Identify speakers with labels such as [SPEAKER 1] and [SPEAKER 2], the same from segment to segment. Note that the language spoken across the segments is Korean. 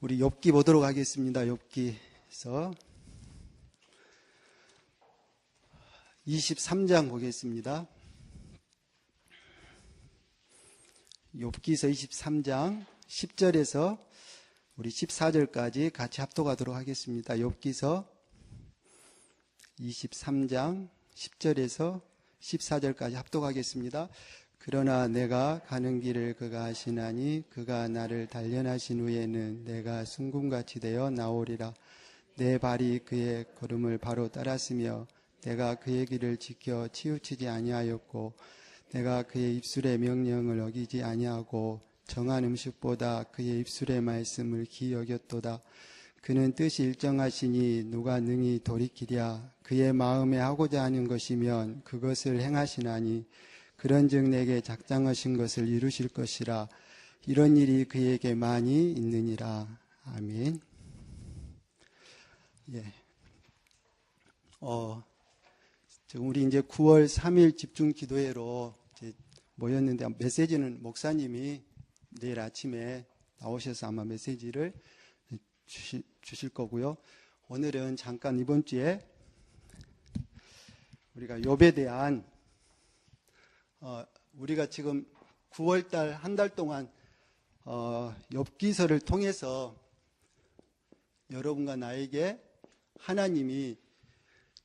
[SPEAKER 1] 우리 욥기 보도록 하겠습니다. 욥기서 23장 보겠습니다. 욥기서 23장 10절에서 우리 14절까지 같이 합독하도록 하겠습니다. 욥기서 23장 10절에서 14절까지 합독하겠습니다. 그러나 내가 가는 길을 그가 하시나니 그가 나를 단련하신 후에는 내가 순금같이 되어 나오리라. 내 발이 그의 걸음을 바로 따랐으며 내가 그의 길을 지켜 치우치지 아니하였고 내가 그의 입술의 명령을 어기지 아니하고 정한 음식보다 그의 입술의 말씀을 기 여겼도다. 그는 뜻이 일정하시니 누가 능히 돌이키랴. 그의 마음에 하고자 하는 것이면 그것을 행하시나니 그런즉 내게 작정하신 것을 이루실 것이라 이런 일이 그에게 많이 있느니라 아멘. 예. 어, 지금 우리 이제 9월 3일 집중 기도회로 모였는데 메시지는 목사님이 내일 아침에 나오셔서 아마 메시지를 주실, 주실 거고요. 오늘은 잠깐 이번 주에 우리가 욥에 대한 어, 우리가 지금 9월 달 한 달 동안 어, 엽기서를 통해서 여러분과 나에게 하나님이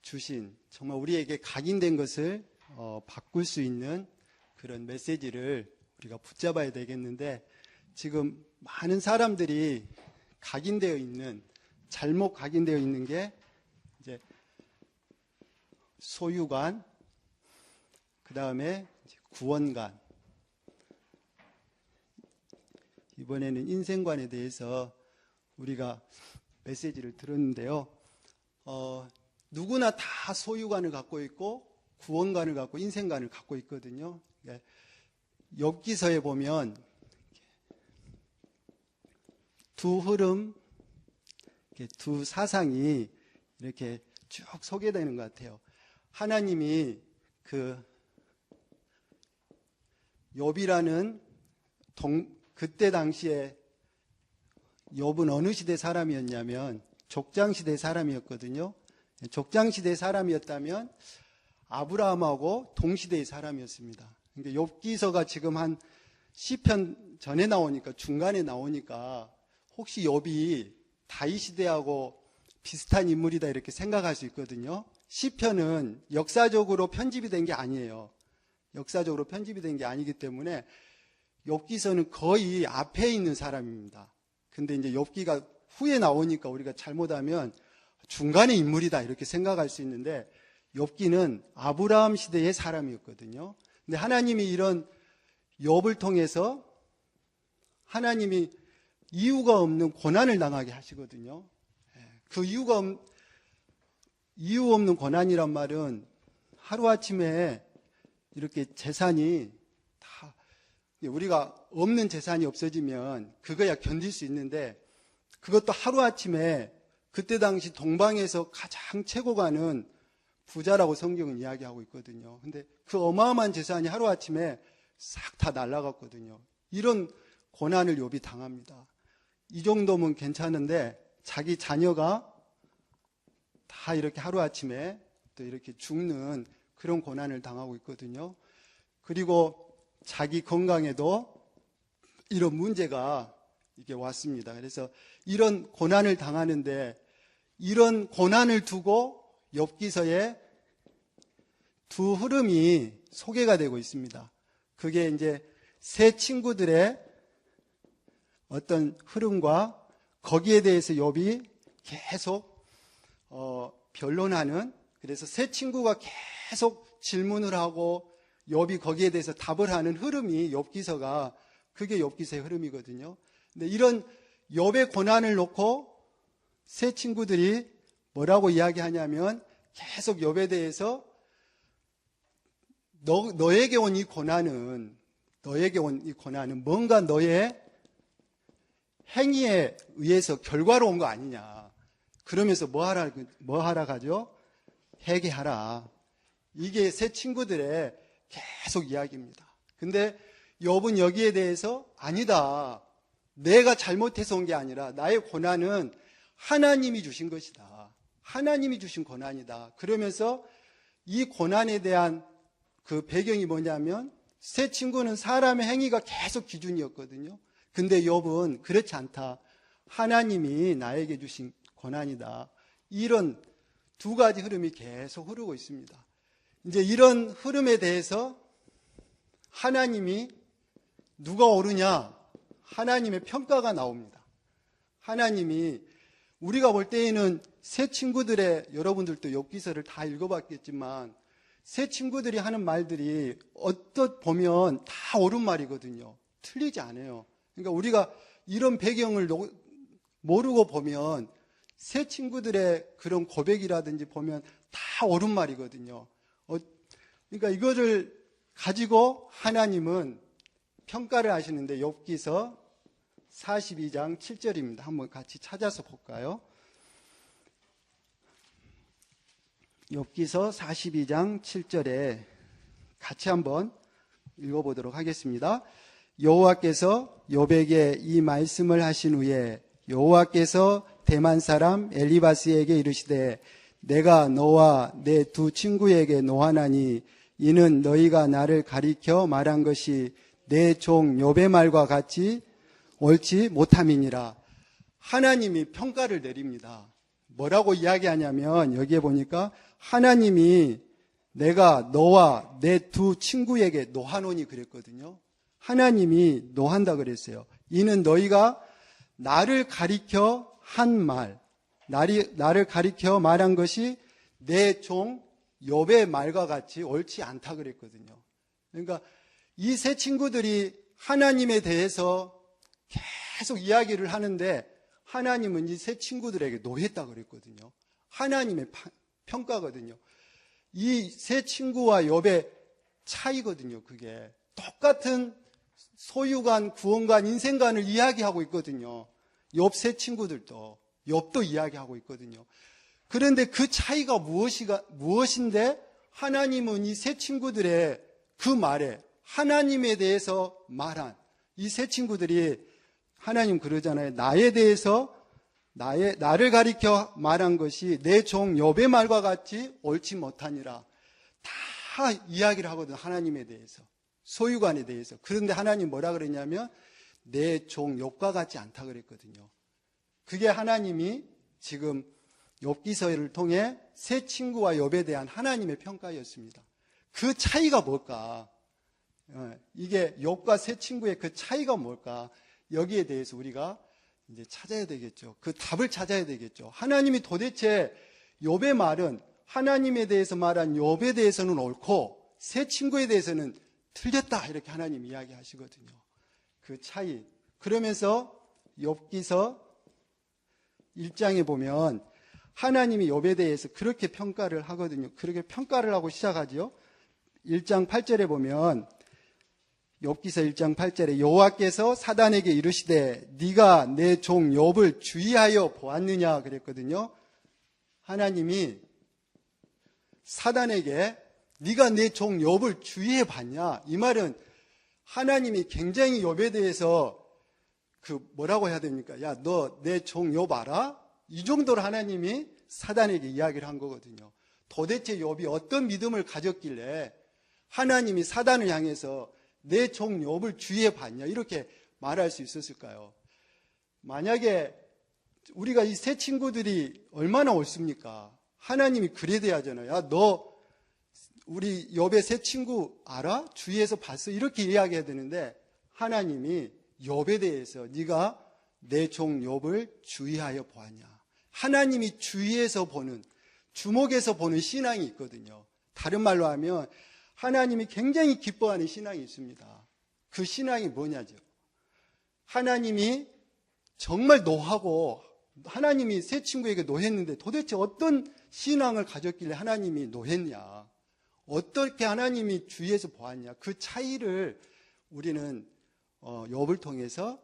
[SPEAKER 1] 주신 정말 우리에게 각인된 것을 어, 바꿀 수 있는 그런 메시지를 우리가 붙잡아야 되겠는데 지금 많은 사람들이 각인되어 있는 잘못 각인되어 있는 게 이제 소유관 그 다음에 구원관. 이번에는 인생관에 대해서 우리가 메시지를 들었는데요. 어, 누구나 다 소유관을 갖고 있고 구원관을 갖고 인생관을 갖고 있거든요. 엽기서에 보면 두 흐름, 두 사상이 이렇게 쭉 소개되는 것 같아요. 하나님이 그 욥이라는 동, 그때 당시에 욥은 어느 시대 사람이었냐면 족장 시대 사람이었거든요. 족장 시대 사람이었다면 아브라함하고 동시대의 사람이었습니다. 그러니까 욥기서가 지금 한 시편 전에 나오니까 중간에 나오니까 혹시 욥이 다이 시대하고 비슷한 인물이다 이렇게 생각할 수 있거든요. 시편은 역사적으로 편집이 된 게 아니에요. 역사적으로 편집이 된 게 아니기 때문에 엽기서는 거의 앞에 있는 사람입니다. 근데 이제 엽기가 후에 나오니까 우리가 잘못하면 중간의 인물이다 이렇게 생각할 수 있는데 엽기는 아브라함 시대의 사람이었거든요. 근데 하나님이 이런 엽을 통해서 하나님이 이유가 없는 고난을 당하게 하시거든요. 예, 그 이유가 없, 이유 없는 고난이란 말은 하루아침에 이렇게 재산이 다 우리가 없는 재산이 없어지면 그거야 견딜 수 있는데 그것도 하루아침에 그때 당시 동방에서 가장 최고 가는 부자라고 성경은 이야기하고 있거든요. 근데 그 어마어마한 재산이 하루아침에 싹 다 날라갔거든요. 이런 고난을 욥이 당합니다. 이 정도면 괜찮은데 자기 자녀가 다 이렇게 하루아침에 또 이렇게 죽는 그런 고난을 당하고 있거든요. 그리고 자기 건강에도 이런 문제가 이게 왔습니다. 그래서 이런 고난을 당하는데 이런 고난을 두고 엽기서에 두 흐름이 소개가 되고 있습니다. 그게 이제 세 친구들의 어떤 흐름과 거기에 대해서 엽이 계속 어, 변론하는 그래서 세 친구가 계속 질문을 하고 욥이 거기에 대해서 답을 하는 흐름이 욥기서가 그게 욥기서의 흐름이거든요. 근데 이런 욥의 고난을 놓고 세 친구들이 뭐라고 이야기하냐면 계속 욥에 대해서 너, 너에게 온 이 고난은 너에게 온 이 고난은 뭔가 너의 행위에 의해서 결과로 온 거 아니냐. 그러면서 뭐 하라 뭐 하라 가죠? 회개하라. 이게 새 친구들의 계속 이야기입니다. 근데 욥은 여기에 대해서 아니다. 내가 잘못해서 온 게 아니라 나의 고난은 하나님이 주신 것이다. 하나님이 주신 고난이다. 그러면서 이 고난에 대한 그 배경이 뭐냐면 새 친구는 사람의 행위가 계속 기준이었거든요. 근데 욥은 그렇지 않다. 하나님이 나에게 주신 고난이다. 이런 두 가지 흐름이 계속 흐르고 있습니다. 이제 이런 흐름에 대해서 하나님이 누가 옳으냐? 하나님의 평가가 나옵니다. 하나님이 우리가 볼 때에는 새 친구들의 여러분들도 엽기서를 다 읽어봤겠지만 새 친구들이 하는 말들이 어떻 보면 다 옳은 말이거든요. 틀리지 않아요. 그러니까 우리가 이런 배경을 모르고 보면 새 친구들의 그런 고백이라든지 보면 다 옳은 말이거든요. 어, 그러니까 이거를 가지고 하나님은 평가를 하시는데 욥기서 42장 7절입니다. 한번 같이 찾아서 볼까요? 욥기서 42장 7절에 같이 한번 읽어보도록 하겠습니다. 여호와께서 욥에게 이 말씀을 하신 후에 여호와께서 대만 사람 엘리바스에게 이르시되 내가 너와 내 두 친구에게 노하나니 이는 너희가 나를 가리켜 말한 것이 내종 욥의 말과 같이 옳지 못함이니라. 하나님이 평가를 내립니다. 뭐라고 이야기하냐면 여기에 보니까 하나님이 내가 너와 내 두 친구에게 노하노니 그랬거든요. 하나님이 노한다 그랬어요. 이는 너희가 나를 가리켜 한 말, 나리, 나를 가리켜 말한 것이 내 종 욥의 말과 같이 옳지 않다 그랬거든요. 그러니까 이 세 친구들이 하나님에 대해서 계속 이야기를 하는데 하나님은 이 세 친구들에게 노했다 그랬거든요. 하나님의 평가거든요. 이 세 친구와 욥의 차이거든요. 그게 똑같은 소유관, 구원관, 인생관을 이야기하고 있거든요. 욥 세 친구들도 욥도 이야기하고 있거든요. 그런데 그 차이가 무엇이가 무엇인데 하나님은 이 세 친구들의 그 말에 하나님에 대해서 말한 이 세 친구들이 하나님 그러잖아요. 나에 대해서 나의 나를 가리켜 말한 것이 내종 욥의 말과 같이 옳지 못하니라. 다 이야기를 하거든 하나님에 대해서 소유관에 대해서. 그런데 하나님 뭐라 그랬냐면 내종 욥과 같지 않다 그랬거든요. 그게 하나님이 지금 욥기서를 통해 새 친구와 욥에 대한 하나님의 평가였습니다. 그 차이가 뭘까? 어, 이게 욥과 새 친구의 그 차이가 뭘까? 여기에 대해서 우리가 이제 찾아야 되겠죠. 그 답을 찾아야 되겠죠. 하나님이 도대체 욥의 말은 하나님에 대해서 말한 욥에 대해서는 옳고 새 친구에 대해서는 틀렸다 이렇게 하나님 이야기하시거든요. 그 차이. 그러면서 욥기서 1장에 보면 하나님이 욥에 대해서 그렇게 평가를 하거든요. 그렇게 평가를 하고 시작하지요. 1장 8절에 보면 욥기서 1장 8절에 여호와께서 사단에게 이르시되 네가 내 종 욥을 주의하여 보았느냐 그랬거든요. 하나님이 사단에게 네가 내 종 욥을 주의해 봤냐? 이 말은 하나님이 굉장히 욥에 대해서 그 뭐라고 해야 됩니까? 야, 너 내 종 욥 알아? 이 정도로 하나님이 사단에게 이야기를 한 거거든요. 도대체 욥이 어떤 믿음을 가졌길래 하나님이 사단을 향해서 내 종 욥을 주의해 봤냐 이렇게 말할 수 있었을까요? 만약에 우리가 이 세 친구들이 얼마나 옳습니까? 하나님이 그래 돼야 하잖아요. 야, 너 우리 욥의 세 친구 알아? 주위에서 봤어? 이렇게 이야기해야 되는데 하나님이 욥에 대해서 네가 내 종 욥을 주의하여 보았냐? 하나님이 주위에서 보는 주목해서 보는 신앙이 있거든요. 다른 말로 하면 하나님이 굉장히 기뻐하는 신앙이 있습니다. 그 신앙이 뭐냐죠? 하나님이 정말 노하고 하나님이 새 친구에게 노했는데 도대체 어떤 신앙을 가졌길래 하나님이 노했냐? 어떻게 하나님이 주위에서 보았냐? 그 차이를 우리는 어, 욥을 통해서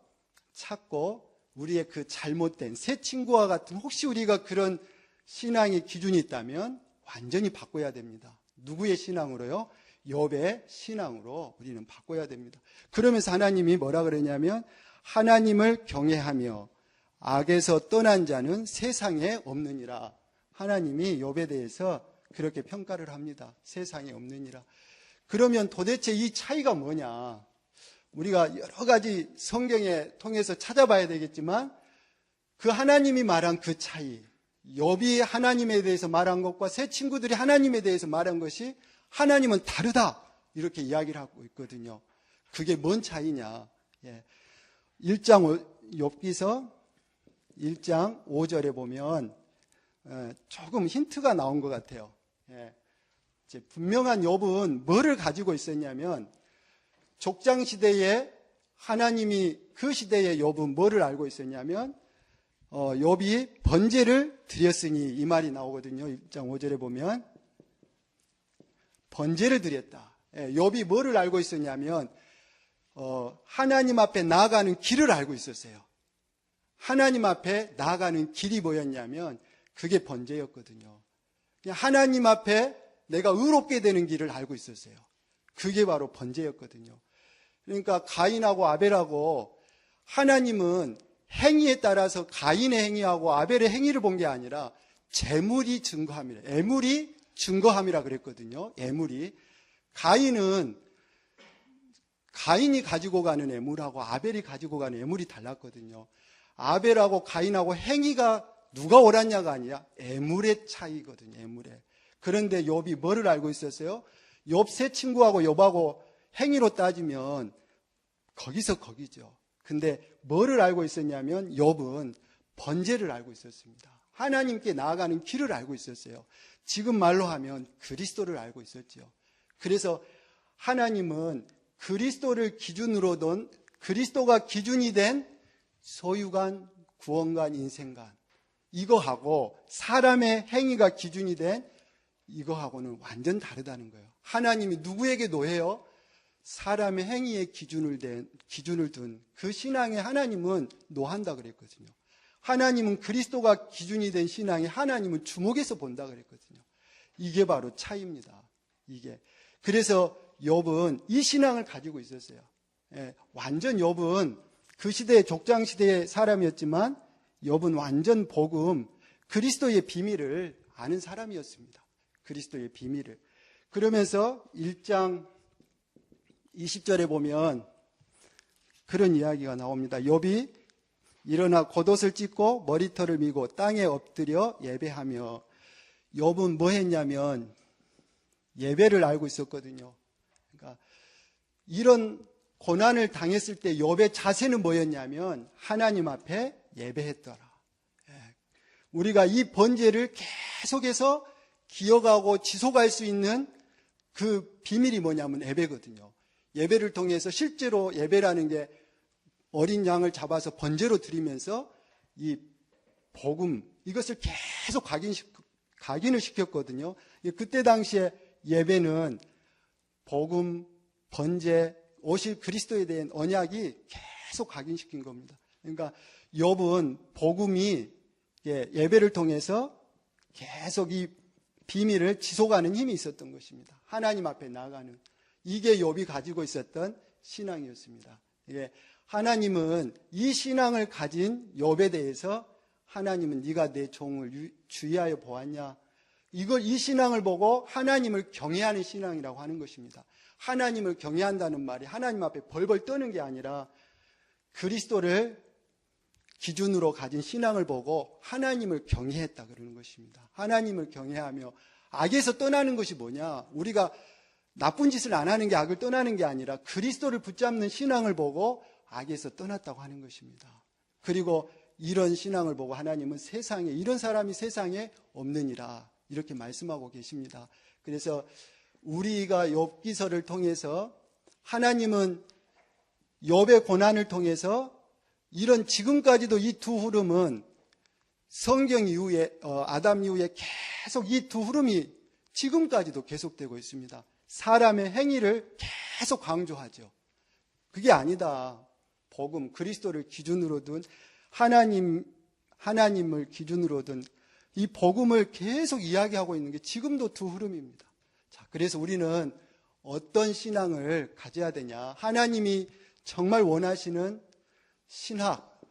[SPEAKER 1] 찾고 우리의 그 잘못된 새 친구와 같은 혹시 우리가 그런 신앙의 기준이 있다면 완전히 바꿔야 됩니다. 누구의 신앙으로요? 욥의 신앙으로 우리는 바꿔야 됩니다. 그러면서 하나님이 뭐라 그러냐면 하나님을 경외하며 악에서 떠난 자는 세상에 없느니라. 하나님이 욥에 대해서 그렇게 평가를 합니다. 세상에 없느니라. 그러면 도대체 이 차이가 뭐냐? 우리가 여러 가지 성경에 통해서 찾아봐야 되겠지만 그 하나님이 말한 그 차이, 욥이 하나님에 대해서 말한 것과 새 친구들이 하나님에 대해서 말한 것이 하나님은 다르다 이렇게 이야기를 하고 있거든요. 그게 뭔 차이냐? 예. 1장 욥기서 1장 5절에 보면 어, 조금 힌트가 나온 것 같아요. 예. 분명한 욥은 뭐를 가지고 있었냐면 족장 시대에 하나님이 그 시대의 욥은 뭐를 알고 있었냐면 어, 욥이 번제를 드렸으니 이 말이 나오거든요. 1장 5절에 보면 번제를 드렸다. 예, 욥이 뭐를 알고 있었냐면 어, 하나님 앞에 나아가는 길을 알고 있었어요. 하나님 앞에 나아가는 길이 뭐였냐면 그게 번제였거든요. 하나님 앞에 내가 의롭게 되는 길을 알고 있었어요. 그게 바로 번제였거든요. 그러니까 가인하고 아벨하고 하나님은 행위에 따라서 가인의 행위하고 아벨의 행위를 본 게 아니라 재물이 증거함이라. 애물이 증거함이라 그랬거든요. 애물이. 가인은 가인이 가지고 가는 애물하고 아벨이 가지고 가는 애물이 달랐거든요. 아벨하고 가인하고 행위가 누가 옳았냐가 아니라 애물의 차이거든요. 애물의. 그런데 욥이 뭐를 알고 있었어요? 욥 세 친구하고 욥하고 행위로 따지면 거기서 거기죠. 근데 뭐를 알고 있었냐면 욥은 번제를 알고 있었습니다. 하나님께 나아가는 길을 알고 있었어요. 지금 말로 하면 그리스도를 알고 있었죠. 그래서 하나님은 그리스도를 기준으로 둔 그리스도가 기준이 된 소유관, 구원관, 인생관 이거하고 사람의 행위가 기준이 된 이거하고는 완전 다르다는 거예요. 하나님이 누구에게 노해요? 사람의 행위의 기준을 된, 기준을 둔 그 신앙에 하나님은 노한다 그랬거든요. 하나님은 그리스도가 기준이 된 신앙에 하나님은 주목해서 본다 그랬거든요. 이게 바로 차이입니다. 이게. 그래서 욥은 이 신앙을 가지고 있었어요. 예, 완전 욥은 그 시대의 족장 시대의 사람이었지만 욥은 완전 복음 그리스도의 비밀을 아는 사람이었습니다. 그리스도의 비밀을. 그러면서 1장 20절에 보면 그런 이야기가 나옵니다. 욥이 일어나 겉옷을 찢고 머리털을 미고 땅에 엎드려 예배하며 욥은 뭐 했냐면 예배를 알고 있었거든요. 그러니까 이런 고난을 당했을 때 욥의 자세는 뭐였냐면 하나님 앞에 예배했더라. 예. 우리가 이 번제를 계속해서 기억하고 지속할 수 있는 그 비밀이 뭐냐면 예배거든요. 예배를 통해서 실제로 예배라는 게 어린 양을 잡아서 번제로 드리면서 이 복음 이것을 계속 각인시, 각인을 시켰거든요. 그때 당시에 예배는 복음, 번제, 오실 그리스도에 대한 언약이 계속 각인시킨 겁니다. 그러니까 욥은 복음이 예배를 통해서 계속 이 비밀을 지속하는 힘이 있었던 것입니다. 하나님 앞에 나가는 이게 욥이 가지고 있었던 신앙이었습니다. 예, 하나님은 이 신앙을 가진 욥에 대해서 하나님은 네가 내 종을 주의하여 보았냐? 이걸 이 신앙을 보고 하나님을 경외하는 신앙이라고 하는 것입니다. 하나님을 경외한다는 말이 하나님 앞에 벌벌 떠는 게 아니라 그리스도를 기준으로 가진 신앙을 보고 하나님을 경외했다 그러는 것입니다. 하나님을 경외하며 악에서 떠나는 것이 뭐냐? 우리가 나쁜 짓을 안 하는 게 악을 떠나는 게 아니라 그리스도를 붙잡는 신앙을 보고 악에서 떠났다고 하는 것입니다. 그리고 이런 신앙을 보고 하나님은 세상에 이런 사람이 세상에 없느니라 이렇게 말씀하고 계십니다. 그래서 우리가 욥기서를 통해서 하나님은 욥의 고난을 통해서 이런 지금까지도 이 두 흐름은 성경 이후에 어, 아담 이후에 계속 이 두 흐름이 지금까지도 계속되고 있습니다. 사람의 행위를 계속 강조하죠. 그게 아니다. 복음, 그리스도를 기준으로 둔 하나님, 하나님을 기준으로 둔 이 복음을 계속 이야기하고 있는 게 지금도 두 흐름입니다. 자, 그래서 우리는 어떤 신앙을 가져야 되냐? 하나님이 정말 원하시는 신학,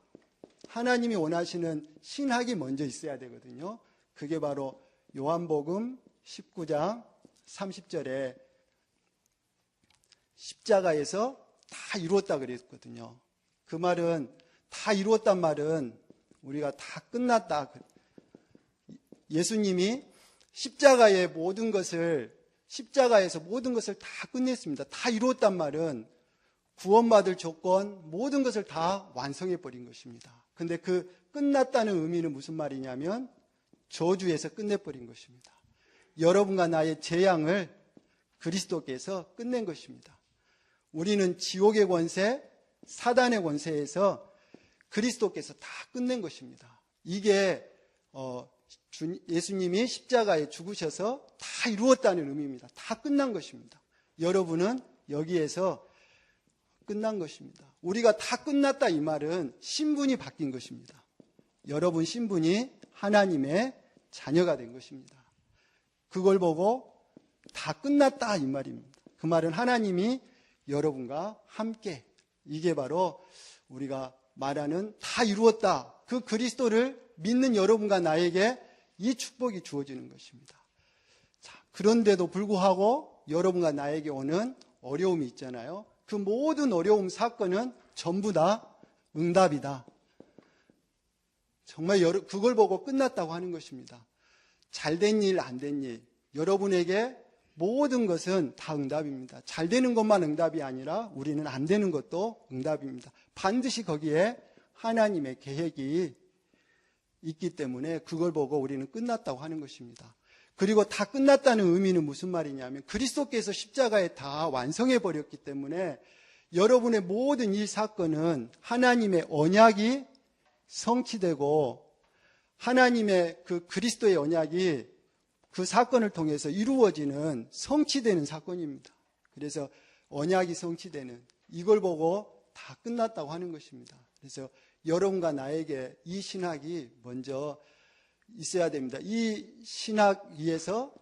[SPEAKER 1] 하나님이 원하시는 신학이 먼저 있어야 되거든요. 그게 바로 요한복음 19장 30절에 십자가에서 다 이루었다 그랬거든요. 그 말은 다 이루었단 말은 우리가 다 끝났다. 예수님이 십자가의 모든 것을 십자가에서 모든 것을 다 끝냈습니다. 다 이루었단 말은 구원받을 조건 모든 것을 다 완성해 버린 것입니다. 근데 그 끝났다는 의미는 무슨 말이냐면 저주에서 끝내 버린 것입니다. 여러분과 나의 재앙을 그리스도께서 끝낸 것입니다. 우리는 지옥의 권세, 사단의 권세에서 그리스도께서 다 끝낸 것입니다. 이게 어, 예수님이 십자가에 죽으셔서 다 이루었다는 의미입니다. 다 끝난 것입니다. 여러분은 여기에서 끝난 것입니다. 우리가 다 끝났다 이 말은 신분이 바뀐 것입니다. 여러분 신분이 하나님의 자녀가 된 것입니다. 그걸 보고 다 끝났다 이 말입니다. 그 말은 하나님이 여러분과 함께 이게 바로 우리가 말하는 다 이루었다. 그 그리스도를 믿는 여러분과 나에게 이 축복이 주어지는 것입니다. 자, 그런데도 불구하고 여러분과 나에게 오는 어려움이 있잖아요. 그 모든 어려움 사건은 전부 다 응답이다. 정말 그걸 보고 끝났다고 하는 것입니다. 잘 된 일, 안 된 일. 여러분에게 모든 것은 다 응답입니다. 잘 되는 것만 응답이 아니라 우리는 안 되는 것도 응답입니다. 반드시 거기에 하나님의 계획이 있기 때문에 그걸 보고 우리는 끝났다고 하는 것입니다. 그리고 다 끝났다는 의미는 무슨 말이냐면 그리스도께서 십자가에 다 완성해 버렸기 때문에 여러분의 모든 이 사건은 하나님의 언약이 성취되고 하나님의 그 그리스도의 언약이 그 사건을 통해서 이루어지는 성취되는 사건입니다. 그래서 언약이 성취되는 이걸 보고 다 끝났다고 하는 것입니다. 그래서 여러분과 나에게 이 신학이 먼저 있어야 됩니다. 이 신학 위에서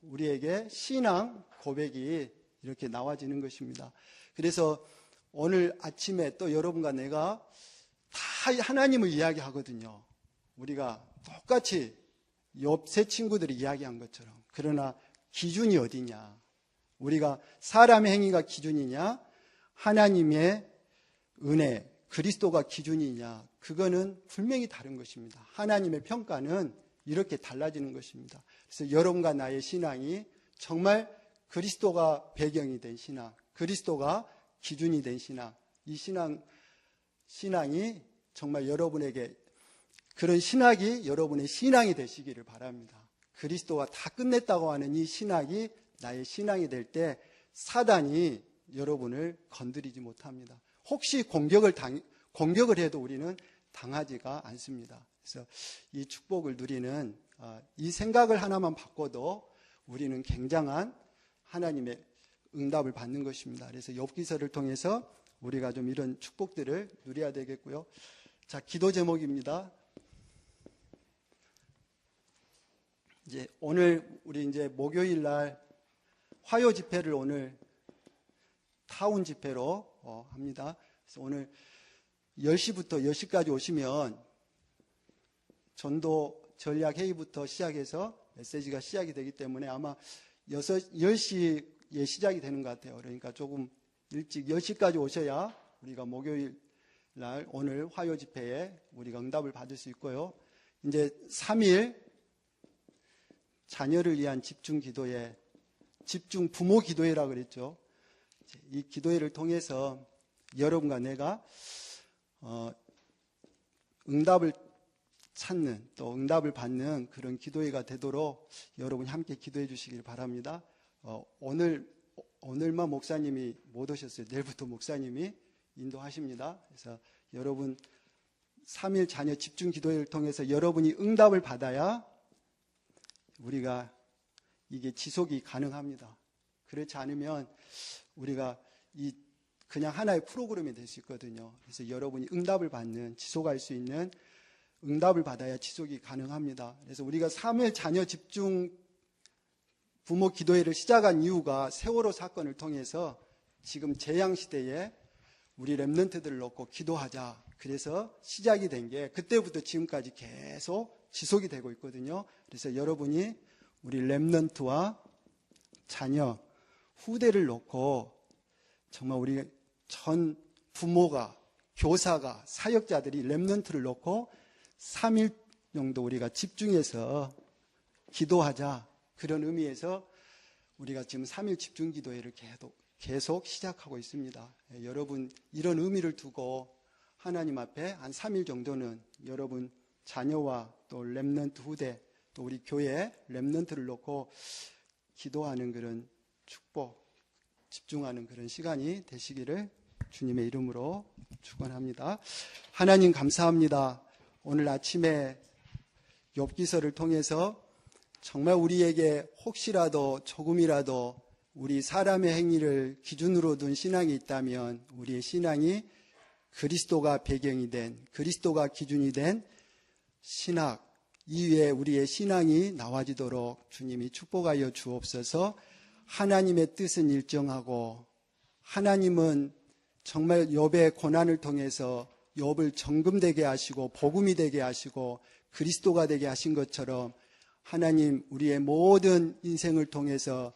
[SPEAKER 1] 우리에게 신앙 고백이 이렇게 나와지는 것입니다. 그래서 오늘 아침에 또 여러분과 내가 다 하나님을 이야기하거든요. 우리가 똑같이 옆세 친구들이 이야기한 것처럼. 그러나 기준이 어디냐? 우리가 사람의 행위가 기준이냐? 하나님의 은혜, 그리스도가 기준이냐? 그거는 분명히 다른 것입니다. 하나님의 평가는 이렇게 달라지는 것입니다. 그래서 여러분과 나의 신앙이 정말 그리스도가 배경이 된 신앙, 그리스도가 기준이 된 신앙, 이 신앙, 신앙이 정말 여러분에게 그런 신학이 여러분의 신앙이 되시기를 바랍니다. 그리스도가 다 끝냈다고 하는 이 신학이 나의 신앙이 될 때 사단이 여러분을 건드리지 못합니다. 혹시 공격을 당, 공격을 해도 우리는 당하지가 않습니다. 그래서 이 축복을 누리는 아, 이 생각을 하나만 바꿔도 우리는 굉장한 하나님의 응답을 받는 것입니다. 그래서 엽기서를 통해서 우리가 좀 이런 축복들을 누려야 되겠고요. 자, 기도 제목입니다. 이제 오늘 우리 이제 목요일 날 화요 집회를 오늘 타운 집회로 어, 합니다. 그래서 오늘 10시부터 10시까지 오시면 전도 전략 회의부터 시작해서 메시지가 시작이 되기 때문에 아마 6, 10시에 시작이 되는 것 같아요. 그러니까 조금 일찍 10시까지 오셔야 우리가 목요일 날 오늘 화요 집회에 우리가 응답을 받을 수 있고요. 이제 3일 자녀를 위한 집중 기도회, 집중 부모 기도회라고 그랬죠. 이 기도회를 통해서 여러분과 내가 어, 응답을 찾는 또 응답을 받는 그런 기도회가 되도록 여러분이 함께 기도해 주시길 바랍니다. 어, 오늘 오늘만 목사님이 못 오셨어요. 내일부터 목사님이 인도하십니다. 그래서 여러분 3일 자녀 집중 기도회를 통해서 여러분이 응답을 받아야 우리가 이게 지속이 가능합니다. 그렇지 않으면 우리가 이 그냥 하나의 프로그램이 될 수 있거든요. 그래서 여러분이 응답을 받는 지속할 수 있는 응답을 받아야 지속이 가능합니다. 그래서 우리가 3일 자녀 집중 부모 기도회를 시작한 이유가 세월호 사건을 통해서 지금 재앙 시대에 우리 랩런트들을 놓고 기도하자. 그래서 시작이 된 게 그때부터 지금까지 계속 지속이 되고 있거든요. 그래서 여러분이 우리 랩런트와 자녀, 후대를 놓고 정말 우리 전 부모가 교사가 사역자들이 랩런트를 놓고 3일 정도 우리가 집중해서 기도하자. 그런 의미에서 우리가 지금 3일 집중 기도회를 계속, 계속 시작하고 있습니다. 예, 여러분, 이런 의미를 두고 하나님 앞에 한 3일 정도는 여러분 자녀와 또 랩넌트 후대, 또 우리 교회 랩넌트를 놓고 기도하는 그런 축복, 집중하는 그런 시간이 되시기를 주님의 이름으로 축원합니다. 하나님 감사합니다. 오늘 아침에 욥기서를 통해서 정말 우리에게 혹시라도 조금이라도 우리 사람의 행위를 기준으로 둔 신앙이 있다면 우리의 신앙이 그리스도가 배경이 된 그리스도가 기준이 된 신학 이외에 우리의 신앙이 나와지도록 주님이 축복하여 주옵소서. 하나님의 뜻은 일정하고 하나님은 정말 욥의 고난을 통해서 욥을 정금되게 하시고 복음이 되게 하시고 그리스도가 되게 하신 것처럼 하나님 우리의 모든 인생을 통해서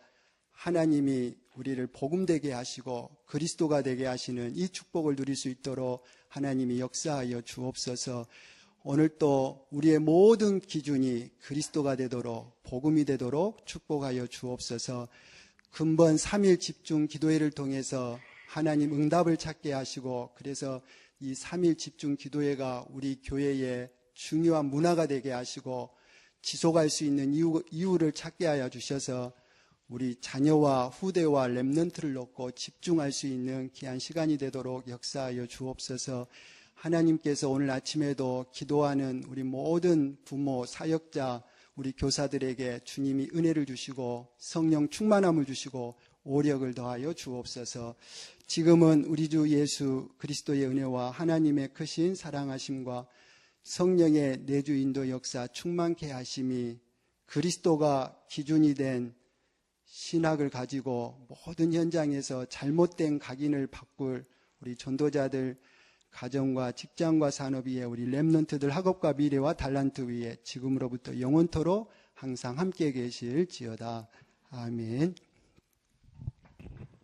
[SPEAKER 1] 하나님이 우리를 복음 되게 하시고 그리스도가 되게 하시는 이 축복을 누릴 수 있도록 하나님이 역사하여 주옵소서. 오늘 또 우리의 모든 기준이 그리스도가 되도록 복음이 되도록 축복하여 주옵소서. 근본 3일 집중 기도회를 통해서 하나님 응답을 찾게 하시고 그래서 이 3일 집중 기도회가 우리 교회의 중요한 문화가 되게 하시고 지속할 수 있는 이유, 이유를 찾게 하여 주셔서 우리 자녀와 후대와 랩런트를 놓고 집중할 수 있는 귀한 시간이 되도록 역사하여 주옵소서. 하나님께서 오늘 아침에도 기도하는 우리 모든 부모, 사역자, 우리 교사들에게 주님이 은혜를 주시고 성령 충만함을 주시고 오력을 더하여 주옵소서. 지금은 우리 주 예수 그리스도의 은혜와 하나님의 크신 사랑하심과 성령의 내주 인도 역사 충만케 하심이 그리스도가 기준이 된 신학을 가지고 모든 현장에서 잘못된 각인을 바꿀 우리 전도자들 가정과 직장과 산업 위에 우리 랩런트들 학업과 미래와 달란트 위에 지금으로부터 영원토로 항상 함께 계실 지어다. 아멘.